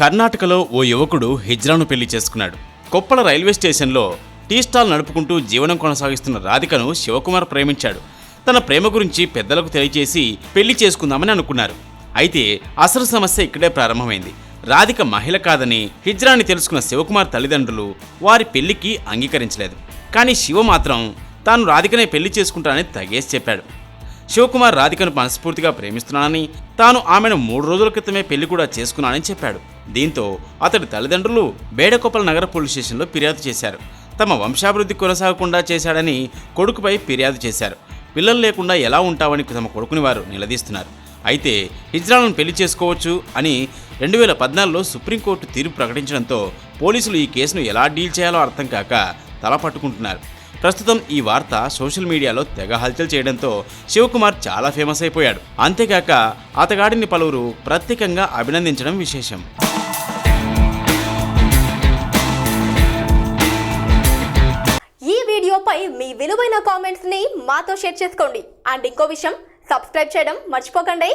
కర్ణాటకలో ఓ యువకుడు హిజ్రాను పెళ్ళి చేసుకున్నాడు. కొప్పల రైల్వే స్టేషన్లో టీ స్టాల్ నడుపుకుంటూ జీవనం కొనసాగిస్తున్న రాధికను శివకుమార్ ప్రేమించాడు. తన ప్రేమ గురించి పెద్దలకు తెలియజేసి పెళ్ళి చేసుకుందామని అనుకున్నారు. అయితే అసలు సమస్య ఇక్కడే ప్రారంభమైంది. రాధిక మహిళ కాదని హిజ్రాని తెలుసుకున్న శివకుమార్ తల్లిదండ్రులు వారి పెళ్ళికి అంగీకరించలేదు. కానీ శివ మాత్రం తాను రాధికనే పెళ్ళి చేసుకుంటానని తగేసి చెప్పాడు. శివకుమార్ రాధికను మనస్ఫూర్తిగా ప్రేమిస్తున్నానని తాను ఆమెను మూడు రోజుల క్రితమే పెళ్ళి కూడా చేసుకున్నానని చెప్పాడు. దీంతో అతడి తల్లిదండ్రులు బేడకొప్పల నగర పోలీస్ స్టేషన్లో ఫిర్యాదు చేశారు. తమ వంశాభివృద్ధి కొనసాగకుండా చేశాడని కొడుకుపై ఫిర్యాదు చేశారు. పిల్లలు లేకుండా ఎలా ఉంటావని తమ కొడుకుని వారు నిలదీస్తున్నారు. అయితే హిజ్రాలను పెళ్ళి చేసుకోవచ్చు అని రెండు వేల పద్నాలుగులో సుప్రీంకోర్టు తీర్పు ప్రకటించడంతో పోలీసులు ఈ కేసును ఎలా డీల్ చేయాలో అర్థం కాక తల పట్టుకుంటున్నారు. ప్రస్తుతం ఈ వార్త సోషల్ మీడియాలో తెగ హల్చల్ చేయడంతో శివకుమార్ చాలా ఫేమస్ అయిపోయాడు. అంతేకాక అతగాడిని పలువురు ప్రత్యేకంగా అభినందించడం విశేషం. ఈ వీడియోపై మీ విలువైన కామెంట్స్ని మాతో షేర్ చేసుకోండి. అండ్ ఇంకో విషయం సబ్స్క్రైబ్ చేయడం మర్చిపోకండి.